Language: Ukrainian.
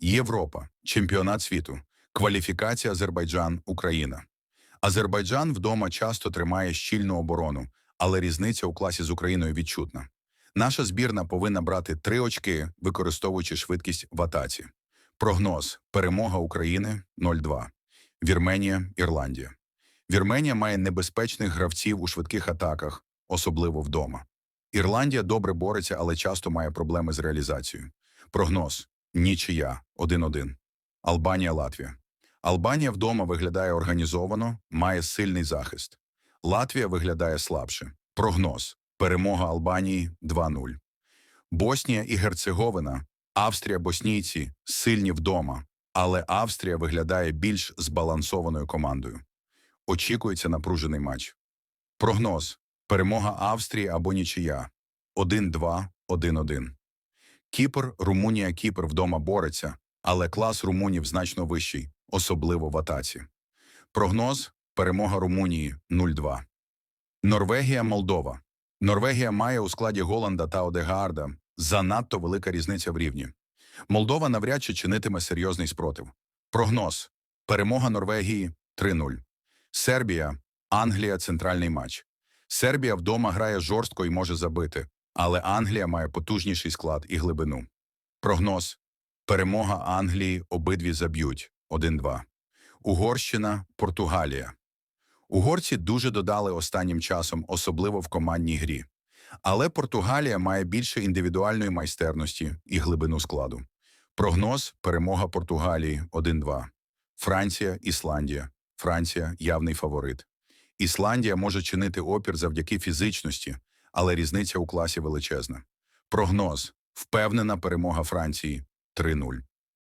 Європа, чемпіонат світу, кваліфікація Азербайджан, Україна. Азербайджан вдома часто тримає щільну оборону, але різниця у класі з Україною відчутна. Наша збірна повинна брати три очки, використовуючи швидкість в атаці. Прогноз: перемога України 0-2. Вірменія, Ірландія. Вірменія має небезпечних гравців у швидких атаках, особливо вдома. Ірландія добре бореться, але часто має проблеми з реалізацією. Прогноз: нічия 1-1. Албанія, Латвія. Албанія вдома виглядає організовано, має сильний захист. Латвія виглядає слабше. Прогноз: перемога Албанії 2-0. Боснія і Герцеговина, Австрія, боснійці сильні вдома, але Австрія виглядає більш збалансованою командою. Очікується напружений матч. Прогноз: перемога Австрії або нічия 1-2, 1-1. Кіпр, Румунія, Кіпр вдома бореться, але клас румунів значно вищий, особливо в атаці. Прогноз: перемога Румунії 0-2. Норвегія, Молдова. Норвегія має у складі Голланда та Одегаарда занадто велика різниця в рівні. Молдова навряд чи чинитиме серйозний спротив. Прогноз: перемога Норвегії 3-0. Сербія, Англія, центральний матч. Сербія вдома грає жорстко і може забити, але Англія має потужніший склад і глибину. Прогноз: перемога Англії обидві заб'ють 1-2. Угорщина, Португалія. Угорці дуже додали останнім часом, особливо в командній грі. Але Португалія має більше індивідуальної майстерності і глибину складу. Прогноз перемога Португалії 1-2. Франція, Ісландія. Франція явний фаворит. Ісландія може чинити опір завдяки фізичності, але різниця у класі величезна. Прогноз впевнена перемога Франції 3-0.